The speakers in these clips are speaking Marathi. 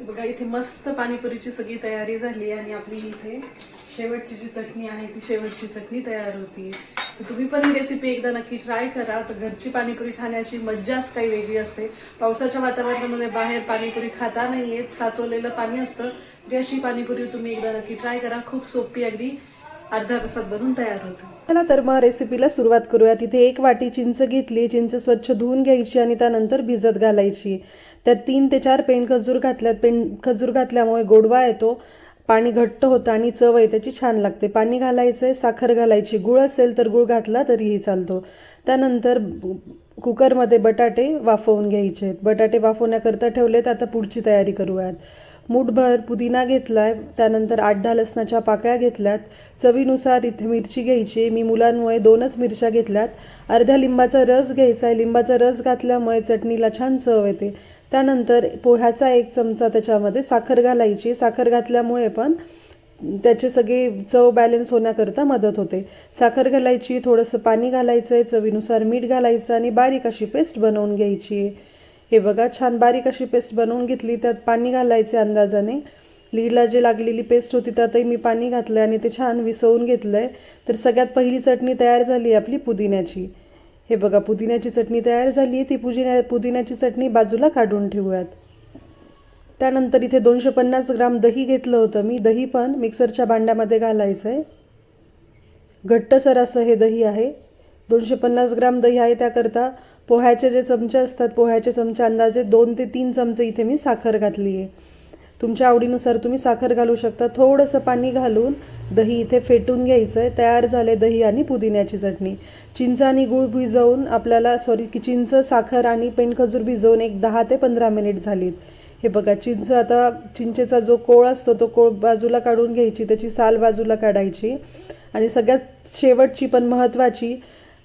बघा इथे मस्त पाणीपुरीची सगळी तयारी झाली आणि आपली इथे शेवटची जी चटणी आहे ती शेवटची चटणी तयार होती. तर तुम्ही पण ही रेसिपी एकदा नक्की ट्राय करा. तर घरची पाणीपुरी खाण्याची मज्जाच काही वेगळी असते. पावसाच्या वातावरणामध्ये बाहेर पाणीपुरी खाता नाही येत साचवलेलं पाणी असतं. ती अशी पाणीपुरी तुम्ही एकदा नक्की ट्राय करा. खूप सोपी अगदी अर्ध्या तासात बनून तयार होतं. चला तर मग रेसिपीला सुरुवात करूया तिथे एक वाटी चिंच घेतली. चिंच स्वच्छ धुवून घ्यायची आणि त्यानंतर भिजत घालायची. त्यात तीन ते चार पेंड खजूर घातल्यात. पेंड खजूर घातल्यामुळे गोडवा येतो. पाणी घट्ट होतं आणि चव आहे त्याची छान लागते. पाणी घालायचं आहे साखर घालायची. गुळ असेल तर गुळ घातला तरीही चालतो. त्यानंतर कुकरमध्ये बटाटे वाफवून घ्यायचे आहेत बटाटे वाफवण्याकरता ठेवलेत. आता पुढची तयारी करूयात. मूठभर पुदिना घेतलाय त्यानंतर आठ दहा लसणाच्या पाकळ्या घेतल्यात. चवीनुसार इथे मिरची घ्यायची. मी मुलांमुळे दोनच मिरच्या घेतल्यात. अर्ध्या लिंबाचा रस घ्यायचा आहे लिंबाचा रस घातल्यामुळे चटणीला छान चव येते. त्यानंतर पोह्याचा एक चमचा त्याच्यामध्ये साखर घालायची. साखर घातल्यामुळे पण त्याचे सगळे चव बॅलन्स होण्याकरता मदत होते. साखर घालायची थोडंसं पाणी घालायचं आहे चवीनुसार मीठ घालायचं आणि बारीक अशी पेस्ट बनवून घ्यायची. आहे हे बघा छान बारीक अशी पेस्ट बनवून घेतली त्यात पाणी घालायचे अंदाजाने. लीडला जी लागलेली पेस्ट होती त्यातही मी पाणी घातलं आणि ते छान विसवून घेतलं आहे तर सगळ्यात पहिली चटणी तयार झाली आहे आपली पुदिन्याची. हे बघा पुदिन्याची चटणी तयार झाली आहे. ती पुदिन्या पुदिन्याची चटणी बाजूला काढून ठेवूयात. त्यानंतर इथे दोनशे पन्नास ग्राम दही घेतलं होतं मी. दही पण मिक्सरच्या भांड्यामध्ये घालायचं आहे घट्टसर असं हे दही आहे. दोनशे पन्नास ग्राम दही आहे त्याकरता. पोह्याचे जे चमचे असतात पोह्याचे चमचे अंदाजे दोन ते तीन चमचे इथे मी साखर घातली आहे. तुमच्या आवडीनुसार तुम्ही साखर घालू शकता. थोडंसं पाणी घालून दही इथे फेटून घ्यायचं आहे तयार झाले दही आणि पुदिन्याची चटणी. चिंच आणि गूळ भिजवून आपल्याला सॉरी की चिंच साखर आणि पेंडखजूर भिजवून एक दहा ते पंधरा मिनिट झालीत. हे बघा चिंच आता चिंचेचा जो कोळ असतो तो कोळ बाजूला काढून घ्यायची त्याची साल बाजूला काढायची. आणि सगळ्यात शेवटची पण महत्त्वाची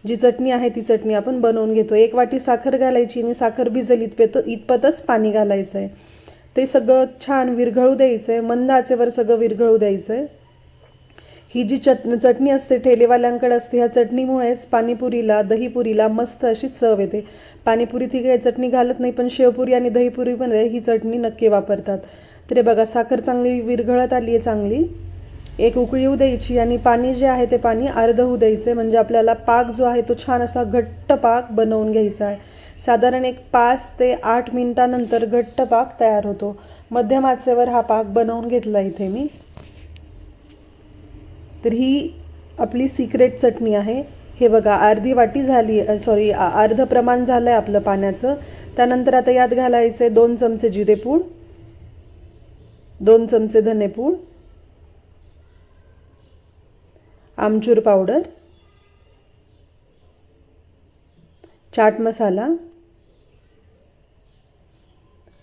जी चटणी आहे ती चटणी आपण बनवून घेतो. एक वाटी साखर घालायची आणि साखर भिजल इतपत इतपतच पाणी घालायचं आहे ते सगळं छान विरघळू द्यायचं आहे मंद आचेवर सगळं विरघळू द्यायचं आहे ही जी चट चटणी असते ठेलेवाल्यांकडे असते ह्या चटणीमुळेच पाणीपुरीला दहीपुरीला मस्त अशी चव येते. पाणीपुरी ती काही चटणी घालत नाही पण शेवपुरी आणि दहीपुरीमध्ये ही चटणी नक्की वापरतात. तर बघा साखर चांगली विरघळत आली आहे चांगली. एक उकळी येऊ द्यायची आणि पाणी जे आहे ते पाणी अर्ध होऊ द्यायचे. म्हणजे आपल्याला पाक जो आहे तो छान असा घट्ट पाक बनवून घ्यायचा आहे. साधारण एक पाच ते आठ मिनटानंतर घट्ट पाक तयार होतो. मध्यम आचेवर हा पाक बनवून घेतला इथे मी. तर ही आपली सिक्रेट चटणी आहे. हे बघा अर्धी वाटी झाली सॉरी अर्ध प्रमाण झालं आहे आपलं पाण्याचं. त्यानंतर आता यात घालायचे दोन चमचे जिरेपूड दोन चमचे धनेपूड आमचूर पावडर चाट मसाला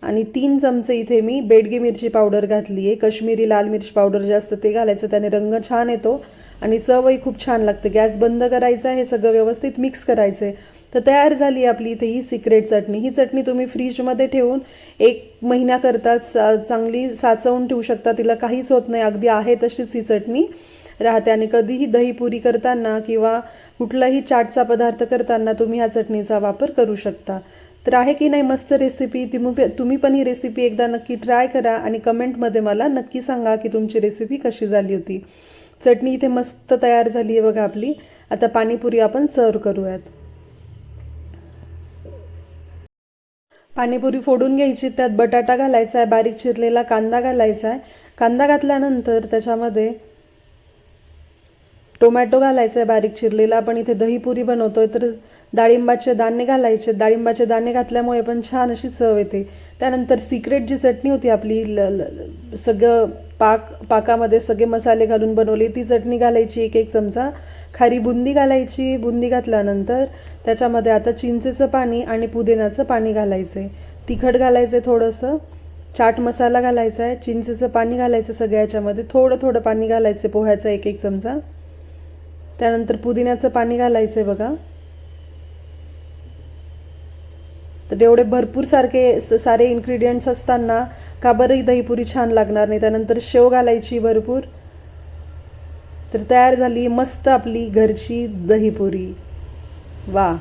आणि तीन चमचे इथे मी बेडगी मिरची पावडर घातली आहे. कश्मीरी लाल मिरची पावडर जे असतं ते घालायचं. त्याने रंग छान येतो आणि चवही खूप छान लागते. गॅस बंद करायचा हे सगळं व्यवस्थित मिक्स करायचं आहे. तर तयार झाली आपली इथे ही सिक्रेट चटणी. ही चटणी तुम्ही फ्रीजमध्ये ठेवून एक महिन्याकरता सा चांगली साचवून ठेवू शकता. तिला काहीच होत नाही. अगदी आहे तशीच ही चटणी. राहते आणि कधीही दहीपुरी करताना किंवा कुठलाही चाटचा पदार्थ करताना तुम्ही ह्या चटणीचा वापर करू शकता. तर आहे की नाही मस्त रेसिपी तुम्ही तुम्ही पण ही रेसिपी एकदा नक्की ट्राय करा आणि कमेंटमध्ये मला नक्की सांगा की तुमची रेसिपी कशी झाली होती. चटणी इथे मस्त तयार झाली आहे बघा आपली. आता पाणीपुरी आपण सर्व करूयात. पाणीपुरी फोडून घ्यायची त्यात बटाटा घालायचा आहे बारीक चिरलेला कांदा घालायचा आहे. कांदा घातल्यानंतर त्याच्यामध्ये टोमॅटो घालायचा आहे बारीक चिरलेला आपण इथे दहीपुरी बनवतोय तर डाळिंबाचे दाणे घालायचे. डाळिंबाचे दाणे घातल्यामुळे पण छान अशी चव येते. त्यानंतर सिक्रेट जी चटणी होती आपली ल ल- सगळं पाक पाकामध्ये सगळे मसाले घालून बनवले ती चटणी घालायची एक एक चमचा. खारी बुंदी घालायची बुंदी घातल्यानंतर त्याच्यामध्ये आता चिंचेचं पाणी आणि पुदिन्याचं पाणी घालायचं आहे तिखट घालायचं आहे थोडंसं. चाट मसाला घालायचा आहे चिंचेचं पाणी घालायचं सगळ्या याच्यामध्ये. थोडं थोडं पाणी घालायचं पोह्याचा एक एक चमचा. त्यानंतर पुदिन्याचं पाणी घालायचं आहे बघा. तर एवढे भरपूर सारखे स- सारे इन्ग्रेडियंट्स असताना का बरं दहीपुरी छान लागणार नाही. त्यानंतर शेव घालायची भरपूर. तर तयार झाली मस्त आपली घरची दहीपुरी. वा!